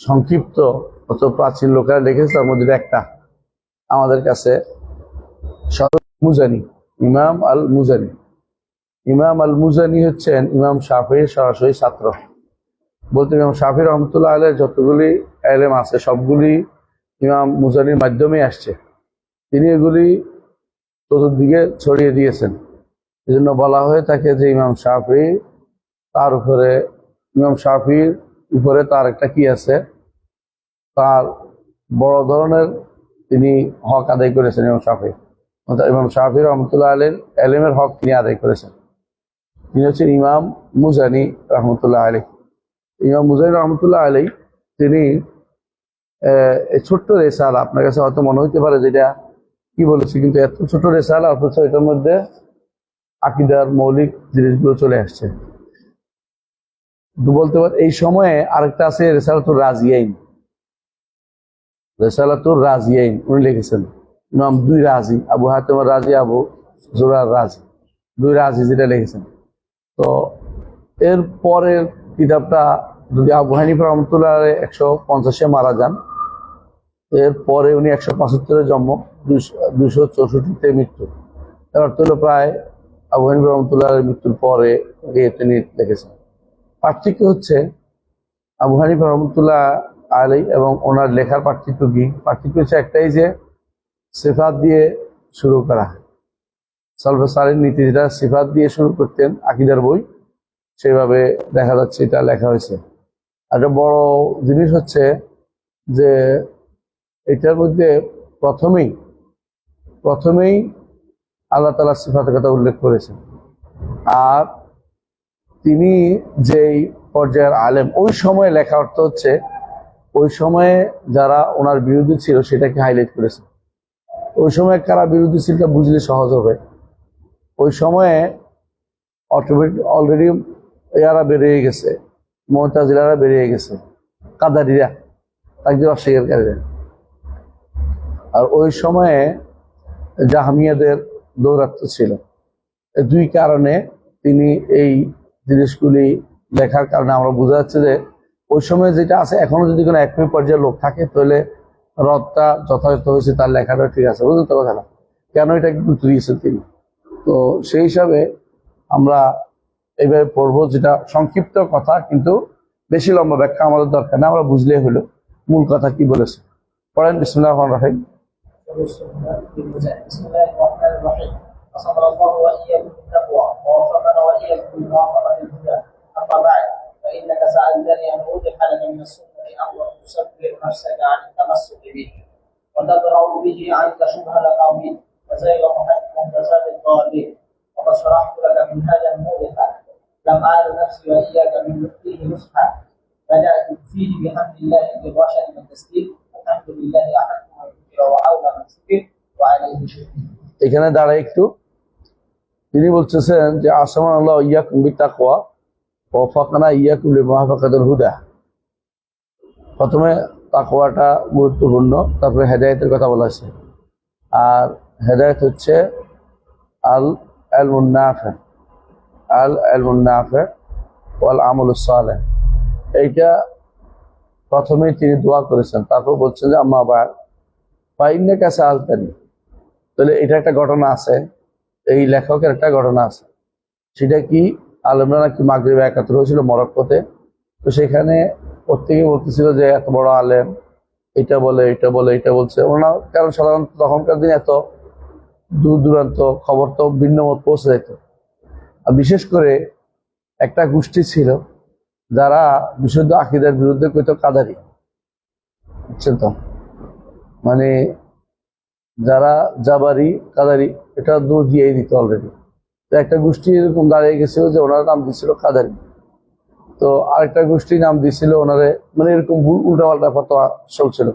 সংক্ষিপ্ত অত প্রাচীন লোকেরা লিখেছে তার মধ্যে একটা। আমাদের কাছে মুজানি, ইমাম আল মুজানি ইমাম আল মুজানি হচ্ছেন ইমাম শাফির সরাসরি ছাত্র। বলতে ইমাম শাফি রহমতুল্লাহ আলের যতগুলি এলেম আছে, সবগুলি ইমাম মুজানির মাধ্যমে আসছে। তিনি এগুলি চতুর্দিকে ছড়িয়ে দিয়েছেন। এই জন্য বলা হয়ে থাকে যে ইমাম শাফি, তার উপরে ইমাম শাফির উপরে তার একটা কি আছে? তার বড় ধরনের তিনি হক আদায় করেছেন ইমাম শাফি। ইমাম শাফি রহমতুল্লাহ আলীর এলেমের হক তিনি আদায় করেছেন। তিনি হচ্ছেন ইমাম মুজানি রহমতুল্লাহ আলী ইমাম মুজানি রহমতুল্লাহ আলী তিনি ছোট্ট রেসাল, আপনার কাছে হয়তো মনে হইতে পারে যেটা কি বলেছি, কিন্তু এত ছোট রেসাল, অথচ এটার মধ্যে আকিদার মৌলিক জিনিসগুলো চলে আসছে। বলতে পারে এই সময়ে আরেকটা আছে রেসালাতুর রাজিয়াইন। রেসালাতুর রাজিয়াইন, উনি লিখেছেন। ইমাম দুই রাজি, আবু হাতেম রাজি, আবু জোরার রাজি। দুই রাজি যেটা লিখেছেন। তো এর পরের কিতাবটা যদি আবু হানিফ রহমতুল্লাহ একশো পঞ্চাশে মারা যান এর পরে উনি একশো পঁচাত্তরে জন্ম দুশো চৌষট্টিতে মৃত্যু। তার অর্থ হলো প্রায় আবু হানিফ রহমতুল্লাহ মৃত্যুর পরে তিনি লিখেছেন। পার্থক্য হচ্ছে আবু হানিফ রহমতুল্লাহ আলী এবং ওনার লেখার পার্থক্য কি? পার্থক্য হচ্ছে একটাই যে সিফাত দিয়ে শুরু করা সলভে সালের নীতি যেটা সিফাত দিয়ে শুরু করতেন, আকিদার বই। সেভাবে দেখা যাচ্ছে এটা লেখা হয়েছে। একটা বড় জিনিস হচ্ছে যে এটার মধ্যে প্রথমেই প্রথমেই আল্লাহ তালা সিফাতের কথা উল্লেখ করেছেন। আর তিনি যেই পর্যায়ের আলেম, ওই সময়ে লেখা অর্থ হচ্ছে, ওই সময়ে যারা ওনার বিরোধী ছিল সেটাকে হাইলাইট করেছে। ওই সময় কারা বিরোধী ছিল তা বুঝলে সহজ হবে। ওই সময়ে অটোমেটিক অলরেডি এরা বেরিয়ে গেছে মমতাজিলারা বেরিয়ে গেছে, কাদারিরা তাকে অস্বীকারীরা আর ওই সময়ে জাহামিয়াদের দৌরাত্ম ছিল। দুই কারণে তিনি এই জিনিসগুলি লেখার কারণে আমরা বোঝা যাচ্ছে যে ওই সময় যেটা আছে, এখনও যদি কোনো একই পর্যায়ের লোক থাকে, তাহলে রথটা যথাযথ হয়েছে তার লেখাটা ঠিক আছে বুঝলেন তো কথাটা? কেন এটা গুরুত্ব দিয়েছেন তিনি তো সেই হিসাবে আমরা এইভাবে পড়ব যেটা সংক্ষিপ্ত কথা, কিন্তু বেশি লম্বা ব্যাখ্যা আমাদের দরকার না, আমরা বুঝলেই হলো। মূল কথা কি বলেছে? পড়েন বিসমুল্লাহ রাহিম। بسم الله الرحمن الرحيم وصبر الله واياكم بالتقوى ووفقنا واياكم بالموافقه الهدى اما بعد فانك سالتني ان اوضح لك من السنه امرا تصبر نفسك عن التمسك به وتدرا به عنك شبهه القومين وزيغ محدثات الضالين وقد شرحت لك منهاجا موضحا لم اعل نفسي واياك من فيه نصحا بدات فيه بحمد الله بالرشد والتسليم الحمد لله احق من ذكر واولى من ذكر وعليه شكر এখানে দাঁড়ায় একটু তিনি বলতেছেন যে, আসমান আল্লাহ ইয়া কুম্বি তাকওয়া ও ফাকানা ইয়া কুম্বি মহাফাকাতুল হুদা। প্রথমে তাকওয়াটা গুরুত্বপূর্ণ, তারপরে হেদায়েতের কথা বলা হয়েছে। আর হেদায়েত হচ্ছে আল আল মুন্নাফে আল আল মুন্নাফে ওয়াল আমল সালেহ। এইটা প্রথমেই তিনি দোয়া করেছেন। তারপর বলছেন যে, আম্মা বা কাছে আলতানি তাহলে এটা একটা ঘটনা আছে। এই লেখকের একটা ঘটনা আছে। সেটা কি? আলমরা নাকি মাগরিবে একাত্তর হয়েছিল মরক্কোতে। তো সেখানে প্রত্যেকে বলতেছিল যে, এত বড় আলেম, এটা বলে এটা বলে, এটা বলছে। ওনার কারণ সাধারণত তখনকার দিনে এত দূর দূরান্ত খবর তো ভিন্ন মত পৌঁছে যেত। আর বিশেষ করে একটা গোষ্ঠী ছিল যারা বিশুদ্ধ আকিদের বিরুদ্ধে কইতো কাদারি। বুঝছেন তো? মানে যারা জাবারি, কাদারি, এটা দূর দিয়েই দিত অলরেডি তো একটা গোষ্ঠী এরকম দাঁড়িয়ে গেছিল যে ওনার নাম দিছিল কাদারি। তো আরেকটা গোষ্ঠীর নাম দিছিল ওনারে মানে এরকম উল্টা পাল্টা ফতোয়া চলছিল।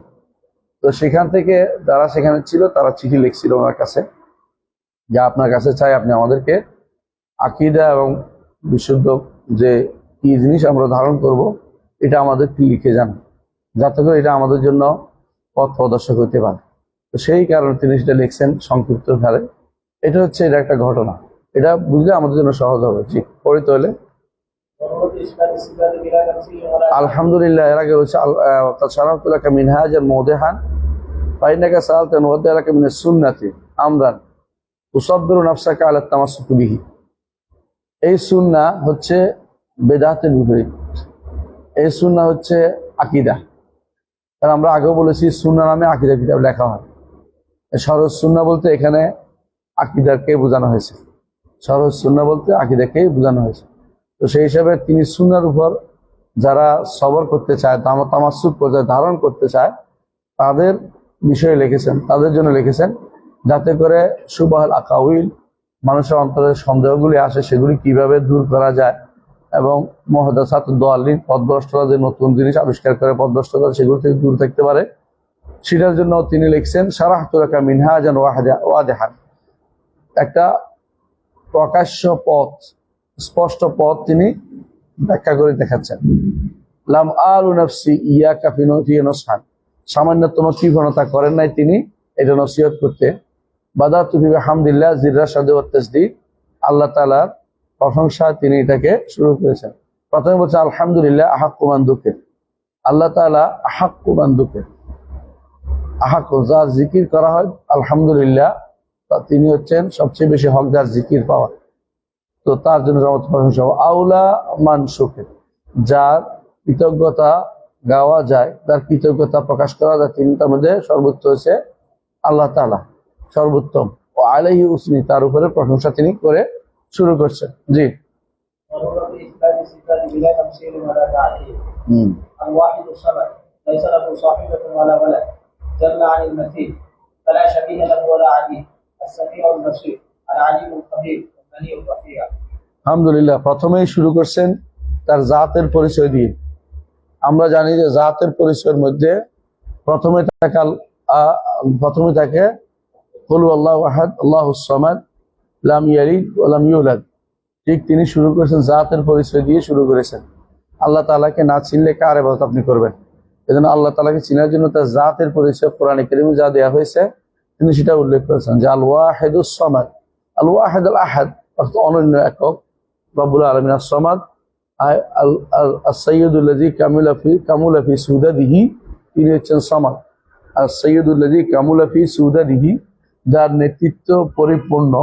তো সেখান থেকে যারা সেখানে ছিল, তারা চিঠি লিখছিল ওনার কাছে, যে আপনার কাছে চাই আপনি আমাদেরকে আকিদা এবং বিশুদ্ধ যে কি জিনিস আমরা ধারণ করব, এটা আমাদের কি লিখে যান। যাতে করে এটা আমাদের জন্য পথ প্রদর্শক হতে পারে। তো সেই কারণে তিনি সেটা লিখছেন সংক্ষিপ্ত ধারে এটা হচ্ছে, এটা একটা ঘটনা। এটা বুঝলে আমাদের জন্য সহজ হবে জি পরে তো হলে। আলহামদুলিল্লাহ, এর আগে হচ্ছে সালামতুল্লাহ মিনহাজ আর মোদেহান ফাইনাকা সালতেন ওয়াদ্দালাকা মিনাস সুন্নাতি আমরান, তুসাব্বিরু নাফসাকা আলা তামাসসুক বিহি। এই সুন্নাহ হচ্ছে বেদাতের বিপরীত। এই সুন্নাহ হচ্ছে আকীদা। কারণ আমরা আগেও বলেছি সুন্নাহ নামে আকিদা কিতাব লেখা হয়। সরজ সুন্নাহ বলতে এখানে আকীদাকে বোঝানো হয়েছে। সরজ সুন্নাহ বলতে আকীদাকেই বোঝানো হয়েছে। তো সেই হিসাবে তিনি সুন্নার উপর যারা সবর করতে চায়, তামা তামাসুক করতে ধারণ করতে চায়, তাদের বিষয়ে লিখেছেন, তাদের জন্য লিখেছেন, যাতে করে সুবাহল আকাউইল, মানুষের অন্তরের সন্দেহগুলি আসে, সেগুলি কীভাবে দূর করা যায় এবং মহদাসাত দোয়ালিন পদভ্রষ্টরা যে নতুন জিনিস আবিষ্কার করে, পদভ্রষ্ট করে, সেগুলো থেকে দূর থাকতে পারে। সেটার জন্য তিনি লিখছেন, সারাহ তুরাকা মিনহাজান ওয়াদেহান। একটা প্রকাশ্য পথ, স্পষ্ট পথ তিনি ব্যাখ্যা করে দেখাচ্ছেন। লাম আলু নফসি ইয়া কাফিনো নসান সামান্যতম কৃপণতা করেন নাই তিনি এটা নসিহত করতে। বাদা তুমি হামদুল্লাহ জিরা সাদে তসদি আল্লাহ তালার প্রশংসা তিনি এটাকে শুরু করেছেন। প্রথমে বলছে, আলহামদুলিল্লাহ আহাক্কুমান দুঃখের আল্লাহ তালা আহাক্কুমান দুঃখের আহাক যা জিকির করা হয়, আলহামদুলিল্লাহ, তা তিনি হচ্ছেন সবচেয়ে বেশি হকদার জিকির পাওয়া। তো তার জন্য সমস্ত প্রশংসা আউলা মান সুখের। যার কৃতজ্ঞতা গাওয়া যায়, তার কৃতজ্ঞতা প্রকাশ করা যায়, তিনি তার মধ্যে সর্বোচ্চ হয়েছে আল্লাহ তালা সর্বোত্তম। ও আলাইহি উসনি, তার উপরে প্রশংসা তিনি করে শুরু করছেন। জি। হম। الواحد الصمد ليس له صاحبة ولا ولد جل عن المثيل فلا شبيه له ولا عديل السميع البصير العليم الخبير الغني الرفيع আলহামদুলিল্লাহ প্রথমেই শুরু করছেন তার জাতের পরিচয় দিয়ে আমরা জানি যে জাতের পরিচয়ের মধ্যে প্রথমে তাকে আল- আ- প্রথমে তাকে হলু আল্লাহ আহাদ আল্লাহ সামাদ লাম ইয়ালিদ ও লাম ইউলাদ ঠিক তিনি শুরু করেছেন জাতের পরিচয় দিয়ে শুরু করেছেন আল্লাহ তালাকে না চিনলে কার এবাদত আপনি করবেন এজন্য আল্লাহ তালাকে চিনার জন্য তার জাতের পরিচয় কোরআনে কেরিমে যা দেওয়া হয়েছে, তিনি সেটা উল্লেখ করেছেন যে আল ওয়াহেদুস সামাদ। আল ওয়াহেদ আল আহাদ অর্থাৎ অনন্য একক রব্বুল আলমিন। আসমাদ সৈয়দুল্লাজি কামুলাফি কামুলাফি সুদাদিহি, তিনি হচ্ছেন সমাদ। আর সৈয়দুল্লাজি কামুলাফি সুদাদিহি, যার নেতৃত্ব পরিপূর্ণ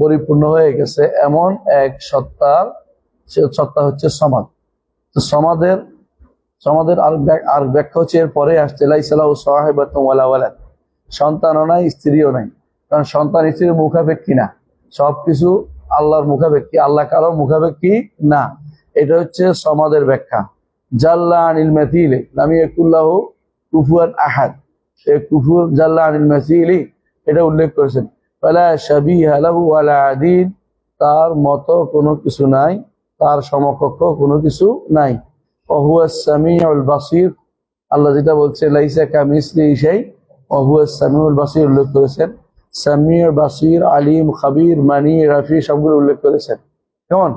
পরিপূর্ণ হয়ে গেছে এমন এক সত্তার সত্তা হচ্ছে সমাদ। তো সমাদের সমাদের আর আর ব্যাখ্যা হচ্ছে এর পরে আসছে লাইসালাহ ওয়ালাদ। সন্তানও নাই, স্ত্রীও নাই। কারণ সন্তান স্ত্রীর মুখাপেক্ষী না। সবকিছু আল্লাহর মুখাপেক্ষী, আল্লাহ কারও মুখাপেক্ষী না। এটা হচ্ছে সমাদের ব্যাখ্যা। জাল্লা আনিল মাতিলে নামি একুল্লাহ কুফুয়ান আহাদ। এই কুফুর জাল্লা আনিল মাতিলি এটা উল্লেখ করেছেন। ফালা শাবি হালাহু আলা তার মতো কোনো কিছু নাই, তার সমকক্ষ কোনো কিছু নাই। অহুয়া সামিউল বাসির। আল্লাহ যেটা বলছে, লাইসা উল্লেখ করেছেন। সামিউল বাসির, আলিম, খাবির, মানি, রাফি সবগুলো উল্লেখ করেছেন। কেমন?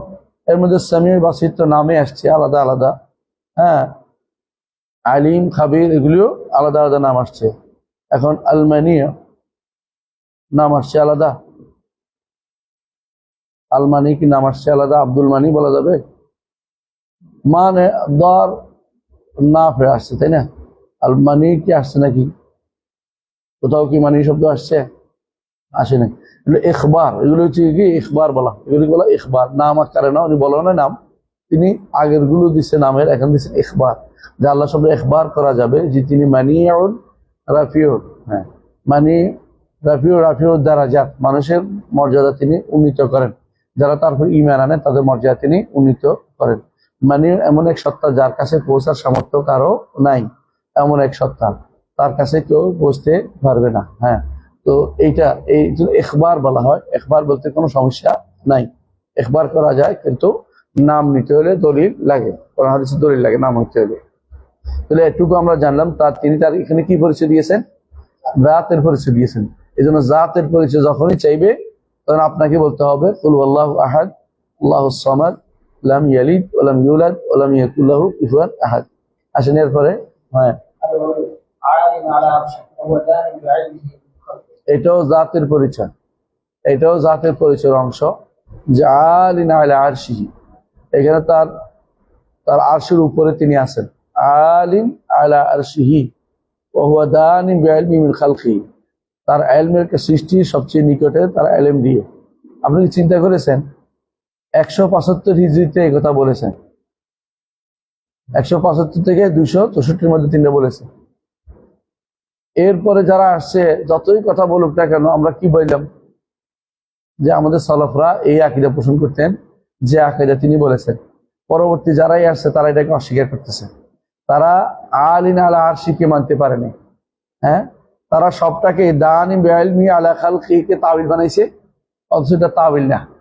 এর মধ্যে সামিউল বাসির তো নামে আসছে, আলাদা আলাদা। হ্যাঁ আলিম, খাবির, এগুলিও আলাদা আলাদা নাম আসছে। এখন আলমানিয়া নাম আসছে আলাদা। আলমানি কি নাম আসছে আলাদা? আব্দুল মানি বলা যাবে? মানে দর না ফেরে আসছে, তাই না? আলমানি কি আসছে নাকি? কোথাও কি মানি শব্দ আসছে? আসে না এগুলো ইখবার, এগুলো হচ্ছে কি? ইখবার বলা। এগুলো বলা? ইখবার। নাম আকারে না উনি বলো না নাম। তিনি আগেরগুলো দিচ্ছে নামের, এখন দিচ্ছেন ইখবার। যে আল্লাহ শব্দ ইখবার করা যাবে, যে তিনি মানিয়াউন রাফিউর হ্যাঁ মানি রাফিউর রাফিউর দ্বারা যাক মানুষের মর্যাদা তিনি উন্নীত করেন। যারা তারপর ইমান আনে তাদের মর্যাদা তিনি উন্নীত করেন। মানে এমন এক সত্তা যার কাছে পৌঁছার সামর্থ্য কারও নাই। এমন এক সত্তা তার কাছে কেউ পৌঁছতে পারবে না। হ্যাঁ তো এইটা এই এখবার বলা হয়, এখবার বলতে কোনো সমস্যা নাই। এখবার করা যায় কিন্তু নাম নিতে হলে দলিল লাগে দলিল লাগে, নাম নিতে হলে। তাহলে এটুকু আমরা জানলাম তার তিনি তার এখানে কি পরিচয় দিয়েছেন? জাতের পরিচয় দিয়েছেন। এই জন্য জাতের পরিচয় যখনই চাইবে, তখন আপনাকে বলতে হবে, কুল আহাদ, আল্লাহ সামাদ লাম ইয়ালিদ ওলাম ইউলাদ ওলাম ইয়াকুল্লাহু আহাদ। আসেন এরপরে হ্যাঁ। এটাও জাতের পরিচয়। এটাও জাতের পরিচয়ের অংশ। যে আলিন আরশিহি এখানে তার তার আরশের উপরে তিনি আছেন। আলিন আলা আরশিহি। ওহুয়াদানি বিআলমিমিল খালকি। তার সৃষ্টি সৃষ্টির সবচেয়ে নিকটে তার আলেম দিয়ে। আপনি চিন্তা করেছেন? একশো পঁচাত্তর হিজড়িতে এই কথা বলেছেন একশো পঁচাত্তর থেকে দুইশো চৌষট্টির মধ্যে তিনটা বলেছে। এরপরে যারা আসছে, যতই কথা বলুক না কেন, আমরা কি বললাম? যে আমাদের সলফরা এই আকিদা পোষণ করতেন, যে আকিদা তিনি বলেছেন। পরবর্তী যারাই আসছে, তারা এটাকে অস্বীকার করতেছে। তারা আলিন আলা আরশিকে মানতে পারেনি। হ্যাঁ? তারা সবটাকে দানি বেআলমি আলা খালকিকে তাবিল বানাইছে, অথচ এটা তাবিল না।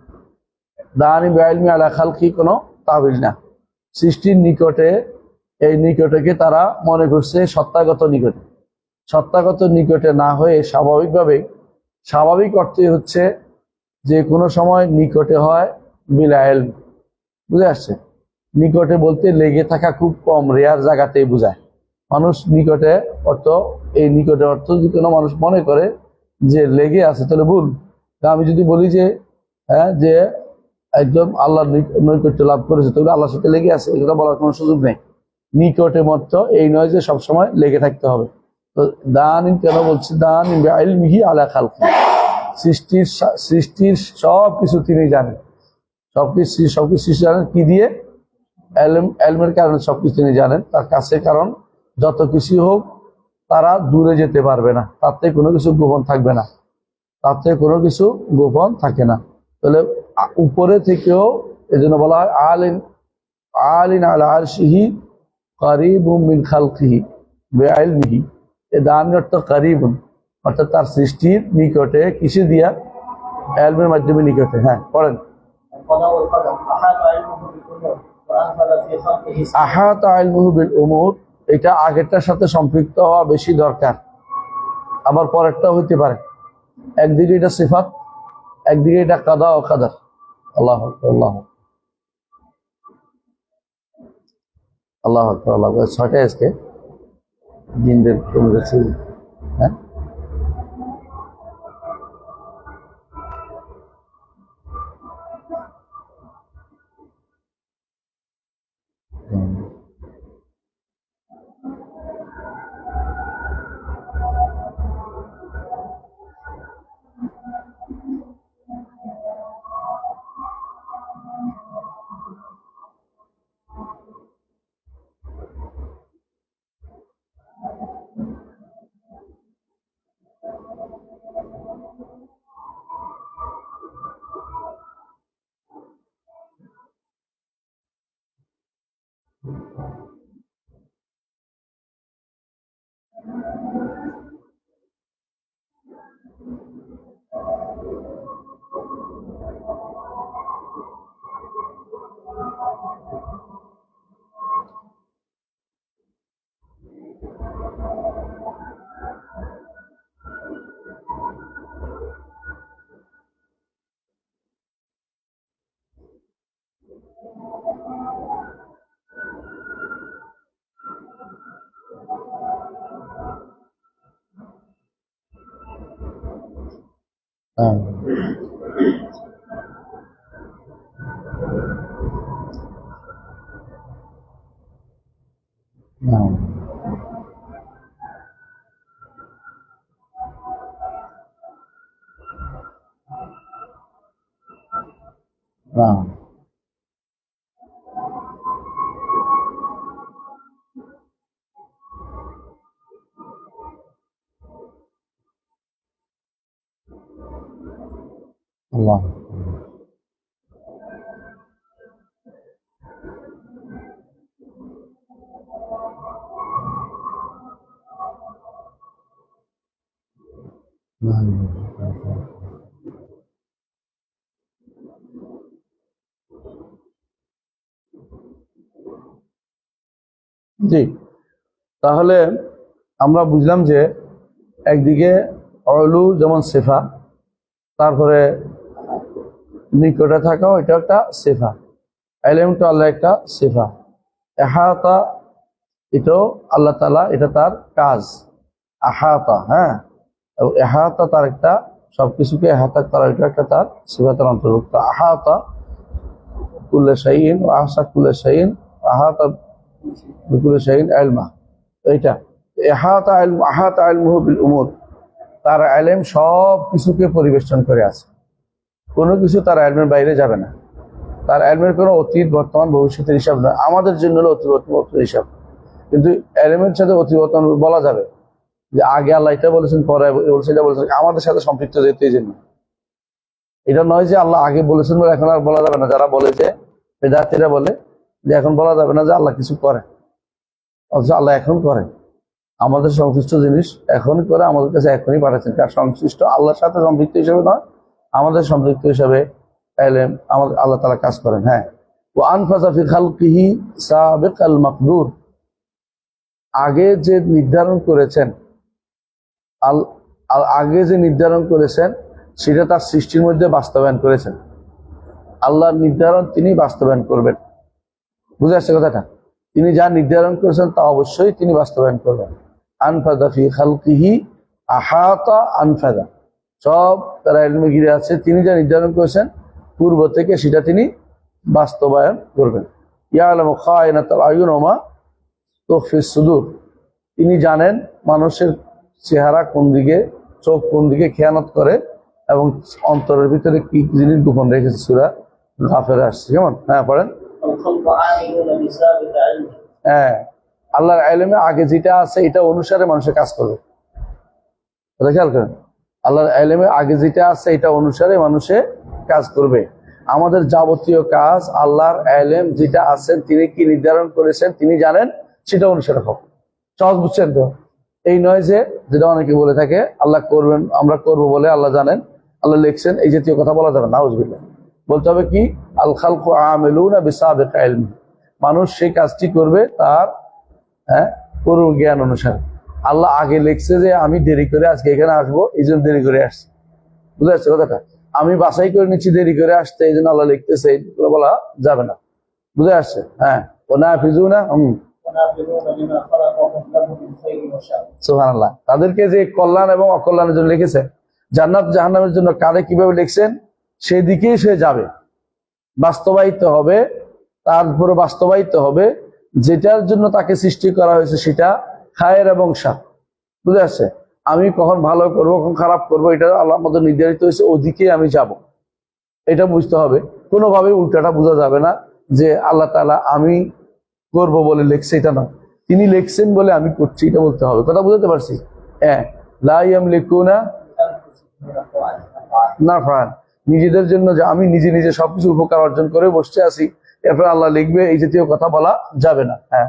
দানি বেআলমি আলা খালকি কোনো তাবিল না। সৃষ্টির নিকটে, এই নিকটকে তারা মনে করছে সত্তাগত নিকটে। সত্তাগত নিকটে না হয়ে স্বাভাবিকভাবে, স্বাভাবিক অর্থে হচ্ছে যে কোনো সময় নিকটে হয় বিলায়েল বুঝে আসছে? নিকটে বলতে লেগে থাকা খুব কম, রেয়ার জায়গাতেই বোঝায়। মানুষ নিকটে অর্থ, এই নিকটে অর্থ যদি কোনো মানুষ মনে করে যে লেগে আছে, তাহলে ভুল। আমি যদি বলি যে হ্যাঁ যে একদম আল্লাহর নিক- নৈকট্য লাভ করেছে। তবে আল্লাহর সাথে লেগে আছে এগুলো বলার কোনো সুযোগ নেই। নিকটে মত এই নয় যে সবসময় লেগে থাকতে হবে। তো দান কেন বলছি? দান মিহি আলা খালকি। সৃষ্টির সৃষ্টির সব কিছু তিনি জানেন। সবকিছু সবকিছু সৃষ্টি জানেন কি দিয়ে? এলম এলমের কারণে সবকিছু তিনি জানেন। তার কাছে কারণ যত কিছু হোক, তারা দূরে যেতে পারবে না। তাতে কোনো কিছু গোপন থাকবে না। তাতে কোনো কিছু গোপন থাকে না। তাহলে উপরে থেকেও এজন্য বলা হয় আলিন আলিন আল আরশিহি করিবুম মিন খালকিহি বেআলমিহি এ দান অর্থ কারিব অর্থাৎ তার সৃষ্টির নিকটে, কিসে দিয়া? অ্যালমের মাধ্যমে নিকটে হ্যাঁ পড়েন। আহাত আইল মুহবিল উমুর, এটা আগেরটার সাথে সম্পৃক্ত হওয়া বেশি দরকার। আবার পরেরটাও হইতে পারে। একদিকে এটা সিফাত, একদিকে এটা কাদা ও কাদার। আল্লাহ আকবার, আল্লাহ আকবার। আল্লাহ আকবার, আল্লাহ আকবার। ছয়টা আজকে দিনদের কমে হ্যাঁ জি, তাহলে আমরা বুঝলাম যে একদিকে অলু যেমন সেফা তারপরে নিকটে থাকাও এটা একটা সেফা এলেমটা আল্লাহ একটা সেফা এহাতা এটাও আল্লাহ তালা এটা তার কাজ, আহাতা হ্যাঁ। এবং এহাতা তার একটা সবকিছুকে এহাতা করা এটা একটা তার সেফাতার অন্তর্ভুক্ত। আহাতা কুল্লে শাইন ও আহসা কুল্লে শাইন আহাতা বিকুল শাহিন আলমা এইটা। এহাতা আলম আহাতা আলমুহ বিল উমর। তার আলেম সব কিছুকে পরিবেষ্টন করে আছে। কোনো কিছু তার আলমের বাইরে যাবে না। তার আলমের কোনো অতীত, বর্তমান, ভবিষ্যতের হিসাব নয়। আমাদের জন্য হলো অতীত, বর্তমান হিসাব। কিন্তু এলিমেন্ট সাথে অতীত, বর্তমান বলা যাবে। যে আগে আল্লাহ এটা বলেছেন, পরে বলছেন, এটা বলেছেন, আমাদের সাথে সম্পৃক্ত যেতে জন্য। এটা নয় যে আল্লাহ আগে বলেছেন বলে এখন আর বলা যাবে না। যারা বলে যে বেদাতিরা বলে যে এখন বলা যাবে না যে আল্লাহ কিছু করে। অথচ আল্লাহ এখন করে। আমাদের সংশ্লিষ্ট জিনিস এখনই করে আমাদের কাছে এখনই পাঠাচ্ছেন। কার সংশ্লিষ্ট? আল্লাহর সাথে সম্পৃক্ত হিসেবে নয়। আমাদের সম্পৃক্ত হিসেবে এলেম আমাদের আল্লাহ তালা কাজ করেন হ্যাঁ। ও আনফাজা ফি খালকিহি সাবেক আল মাকদুর। আগে যে নির্ধারণ করেছেন আল আগে যে নির্ধারণ করেছেন, সেটা তার সৃষ্টির মধ্যে বাস্তবায়ন করেছেন। আল্লাহর নির্ধারণ তিনি বাস্তবায়ন করবেন। বুঝে আসছে কথাটা? তিনি যা নির্ধারণ করেছেন, তা অবশ্যই তিনি বাস্তবায়ন করবেন। আনফাদা ফি খালকিহি আহাতা আনফাদা। সব তারা এলমে ঘিরে আছে, তিনি যা নির্ধারণ করেছেন, পূর্ব থেকে সেটা তিনি বাস্তবায়ন করবেন। ইয়া আলম খায়নাতাল আয়ুন ওমা তফিস সুদূর। তিনি জানেন মানুষের চেহারা কোন দিকে, চোখ কোন দিকে খেয়ানত করে এবং অন্তরের ভিতরে কি জিনিস গোপন রেখেছে সুরা গাফের আসছে, কেমন? হ্যাঁ পড়েন। হ্যাঁ আল্লাহর আইলেমে আগে যেটা আছে, এটা অনুসারে মানুষের কাজ করবে। কথা খেয়াল করেন। আল্লাহর আইলেমে আগে যেটা আছে, এটা অনুসারে মানুষে কাজ করবে। আমাদের যাবতীয় কাজ, আল্লাহর আইলেম যেটা আছেন, তিনি কি নির্ধারণ করেছেন, তিনি জানেন, সেটা অনুসারে হোক সহজ বুঝছেন তো? এই নয় যে, যেটা অনেকে বলে থাকে, আল্লাহ করবেন, আমরা করব বলে আল্লাহ জানেন, আল্লাহ লিখছেন, এই জাতীয় কথা বলা যাবে না বুঝবিল্লা বলতে হবে কি? আল খালকু আমেলুনা বিসাবেক মানুষ সেই কাজটি করবে তার হ্যাঁ পূর্ব জ্ঞান অনুসারে। আল্লাহ আগে লিখছে যে, আমি দেরি করে আজকে এখানে আসব, এই জন্য দেরি করে আসছি। বুঝতে পারছ কথাটা? আমি বাছাই করে নিচ্ছি, দেরি করে আসতে, এই জন্য আল্লাহ লিখতেছে বলা যাবে না। বুঝে আসছে হ্যাঁ। ও না ফিজু না হম। সুহানাল্লাহ তাদেরকে যে কল্যাণ এবং অকল্যাণের জন্য লিখেছেন জান্নাত জাহান্নামের জন্য কারে কীভাবে লিখছেন? সেই দিকেই সে যাবে। বাস্তবায়িত হবে তারপরে বাস্তবায়িত হবে, যেটার জন্য তাকে সৃষ্টি করা হয়েছে সেটা খায়ের এবং সাপ বুঝে আছে আমি কখন ভালো করব, কখন খারাপ করব, এটা আল্লাহ আমাদের নির্ধারিত হয়েছে, ওদিকে আমি যাব। এটা বুঝতে হবে। কোনোভাবে উল্টাটা বোঝা যাবে না যে আল্লাহ তালা আমি করব বলে লেখছে, এটা না। তিনি লেখছেন বলে আমি করছি, এটা বলতে হবে। কথা বুঝাতে পারছি? হ্যাঁ না নিজেদের জন্য যে আমি নিজে নিজে সবকিছু উপকার অর্জন করে বসে আছি এরপর আল্লাহ লিখবে, এই জাতীয় কথা বলা যাবে না। হ্যাঁ।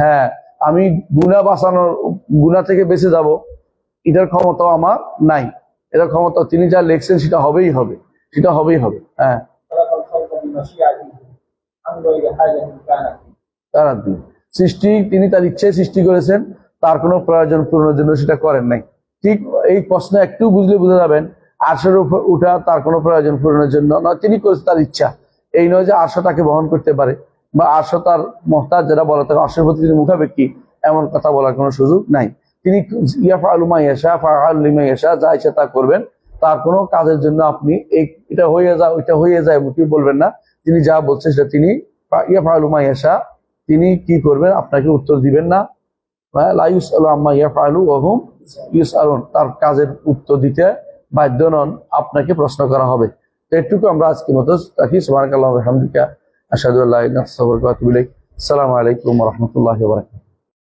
হ্যাঁ আমি গুণা বাঁচানোর গুণা থেকে বেঁচে যাব, এটার ক্ষমতাও আমার নাই। এটার ক্ষমতা তিনি যা লেখছেন সেটা হবেই হবে, সেটা হবেই হবে। হ্যাঁ। কারণ সৃষ্টি, তিনি তার ইচ্ছায় সৃষ্টি করেছেন, তার কোনো প্রয়োজন পূরণের জন্য সেটা করেন নাই। ঠিক এই প্রশ্ন একটু বুঝলে বুঝে যাবেন আশার উপর উঠা তার কোনো প্রয়োজন পূরণের জন্য নয়, তিনি করেছে তার ইচ্ছা। এই নয় যে আশা তাকে বহন করতে পারে, বা আশা তার মহতার যারা বলা তাকে আশার প্রতি তিনি মুখাপেক্ষি, এমন কথা বলার কোনো সুযোগ নাই। তিনি ইয়াফা আলুমা এসা ফা এসা যা ইচ্ছা তা করবেন, তার কোনো কাজের জন্য আপনি এটা হয়ে যা ওইটা হয়ে যায় মুখে বলবেন না। তিনি যা বলছেন সেটা তিনি ইয়াফা আলুমা ইয়াশা, তিনি কি করবেন? আপনাকে উত্তর দিবেন না। লাইউস আলু আম্মা ইয়া ইয়াফআলু ওহম ইউস আলুন তার কাজের উত্তর দিতে বাধ্য নন, আপনাকে প্রশ্ন করা হবে। তো এটুকু আমরা আজকে মতো রাখি। সালাম ওয়া আতুবু ইলাইক। আসসালামু আলাইকুম রহমতুল্লাহ বারাকাতুহু।